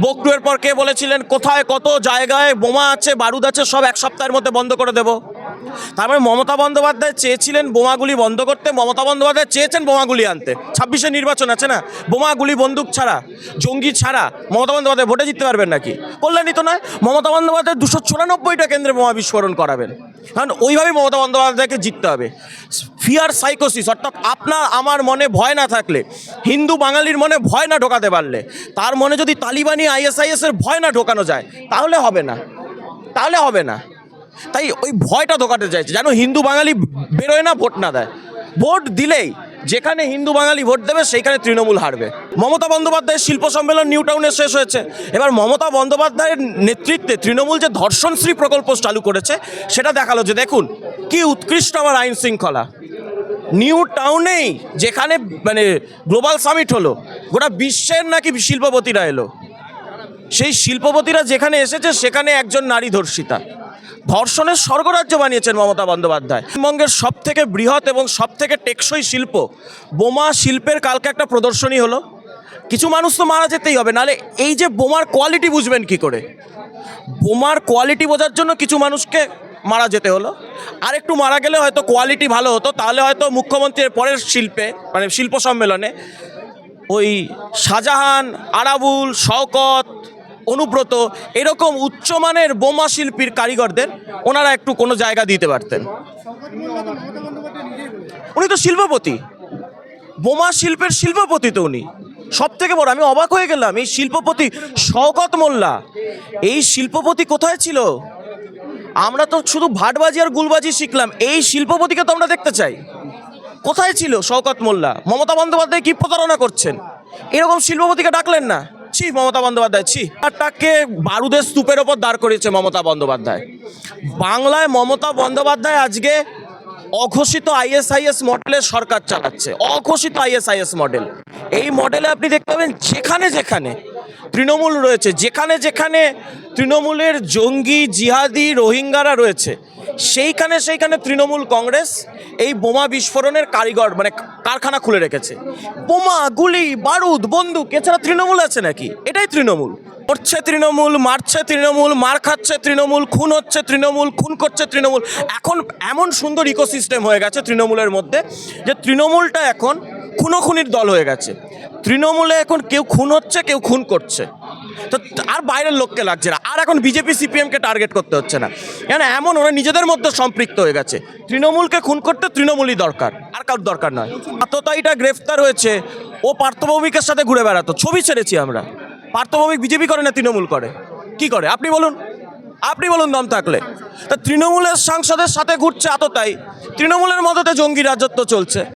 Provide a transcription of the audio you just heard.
বকটুয়ের পর কে বলেছিলেন, কোথায় কত জায়গায় বোমা আছে, বারুদ আছে, সব এক সপ্তাহের মধ্যে বন্ধ করে দেব। তার মানে মমতা বন্দ্যোপাধ্যায় চেয়েছিলেন বোমাগুলি বন্ধ করতে, মমতা বন্দ্যোপাধ্যায় চেয়েছেন বোমাগুলি আনতে। ছাব্বিশে নির্বাচন আছে না? বোমাগুলি বন্দুক ছাড়া, জঙ্গি ছাড়া মমতা বন্দ্যোপাধ্যায় ভোটে জিততে পারবেন নাকি? বললেনই তো নয়, মমতা বন্দ্যোপাধ্যায় দুশো চুরানব্বইটা কেন্দ্রে বোমা বিস্ফোরণ করাবেন। কারণ ওইভাবেই মমতা বন্দ্যোপাধ্যায়কে জিততে হবে। ফিয়ার সাইকোসিস, অর্থাৎ আপনার, আমার মনে ভয় না থাকলে, হিন্দু বাঙালির মনে ভয় না ঢোকাতে পারলে, তার মনে যদি তালিবানি আইএসআইএসের ভয় না ঢোকানো যায়, তাহলে হবে না। তাহলে হবে না। তাই ওই ভয়টা ঢোকাতে চাইছে। যেন হিন্দু বাঙালি বেরোয় না, ভোট না দেয়। ভোট দিলেই যেখানে হিন্দু বাঙালি ভোট দেবে, সেইখানে তৃণমূল হারবে। মমতা বন্দ্যোপাধ্যায়ের শিল্প সম্মেলন নিউ টাউনে শেষ হয়েছে। এবার মমতা বন্দ্যোপাধ্যায়ের নেতৃত্বে তৃণমূল যে ধর্ষণশ্রী প্রকল্প চালু করেছে, সেটা দেখাল যে, দেখুন, কি উৎকৃষ্ট আমার আইন শৃঙ্খলা। নিউ টাউনেই যেখানে মানে গ্লোবাল সামিট হলো, গোটা বিশ্বের নাকি শিল্পপতিরা এলো। সেই শিল্পপতিরা যেখানে এসেছে, সেখানে একজন নারী ধর্ষিতা। ধর্ষণের স্বর্গরাজ্য বানিয়েছেন মমতা বন্দ্যোপাধ্যায়। পশ্চিমবঙ্গের সব থেকে বৃহৎ এবং সব থেকে টেকসই শিল্প বোমা শিল্পের কালকে একটা প্রদর্শনী হলো। কিছু মানুষ তো মারা যেতেই হবে নাহলে এই যে বোমার কোয়ালিটি বুঝবেন কি করে? বোমার কোয়ালিটি বোঝার জন্য কিছু মানুষকে মারা যেতে হলো। আর একটু মারা গেলে হয়তো কোয়ালিটি ভালো হতো, তাহলে হয়তো মুখ্যমন্ত্রীর পরের শিল্পে মানে শিল্প সম্মেলনে ওই শাহজাহান, আরাবুল, শওকত অনুব্রত এরকম উচ্চমানের বোমা শিল্পীর কারিগরদের ওনারা একটু কোনো জায়গা দিতে পারতেন। উনি তো শিল্পপতি। বোমা শিল্পের শিল্পপতি তো উনি। সব থেকে বড়, আমি অবাক হয়ে গেলাম, এই শিল্পপতি শওকত মোল্লা, এই শিল্পপতি কোথায় ছিল? আমরা তো শুধু ভাটবাজি আর গুলবাজি শিখলাম, এই শিল্পপতিকে তো আমরা দেখতে চাই। কোথায় ছিল শওকত মোল্লা? মমতা বন্দ্যোপাধ্যায় কি প্রতারণা করছেন? এরকম শিল্পপতিকে ডাকলেন না। ছি, মমতা বন্দ্যোপাধ্যায়, ছি। তাকে বারুদের স্তূপের ওপর দাঁড় করিয়েছে মমতা বন্দ্যোপাধ্যায়। বাংলায় মমতা বন্দ্যোপাধ্যায় আজকে অঘোষিত আইএসআইএস মডেলের সরকার চালাচ্ছে। অঘোষিত আইএসআইএস মডেল এই মডেলে আপনি দেখতে পাবেন যেখানে যেখানে তৃণমূল রয়েছে, যেখানে যেখানে তৃণমূলের জঙ্গি, জিহাদি, রোহিঙ্গারা রয়েছে, সেইখানে সেইখানে তৃণমূল কংগ্রেস এই বোমা বিস্ফোরণের কারিগর মানে কারখানা খুলে রেখেছে। বোমা, গুলি, বারুদ, বন্দুক, এছাড়া তৃণমূল আছে নাকি? এটাই তৃণমূল। করছে তৃণমূল, মারছে তৃণমূল, মার খাচ্ছে তৃণমূল, খুন হচ্ছে তৃণমূল, খুন করছে তৃণমূল। এখন এমন সুন্দর ইকোসিস্টেম হয়ে গেছে তৃণমূলের মধ্যে যে তৃণমূলটা এখন খুনোখুনির দল হয়ে গেছে। তৃণমূলে এখন কেউ খুন হচ্ছে, কেউ খুন করছে। তো আর বাইরের লোককে লাগছে না। আর এখন বিজেপি, সিপিএমকে টার্গেট করতে হচ্ছে না। কেন এমন ওরা নিজেদের মধ্যে সম্পৃক্ত হয়ে গেছে। তৃণমূলকে খুন করতে তৃণমূলই দরকার, আর কারোর দরকার নয়। আততায়ীটা গ্রেফতার হয়েছে, ও পার্থভৌমিকের সাথে ঘুরে বেড়াতো, ছবি ছেড়েছি আমরা। পার্থভৌমিক বিজেপি করে না, তৃণমূল করে। কি করে? আপনি বলুন। আপনি বলুন দম থাকলে। তা তৃণমূলের সাংসদের সাথে ঘুরছে আততাই তৃণমূলের মদতে জঙ্গি রাজত্ব চলছে।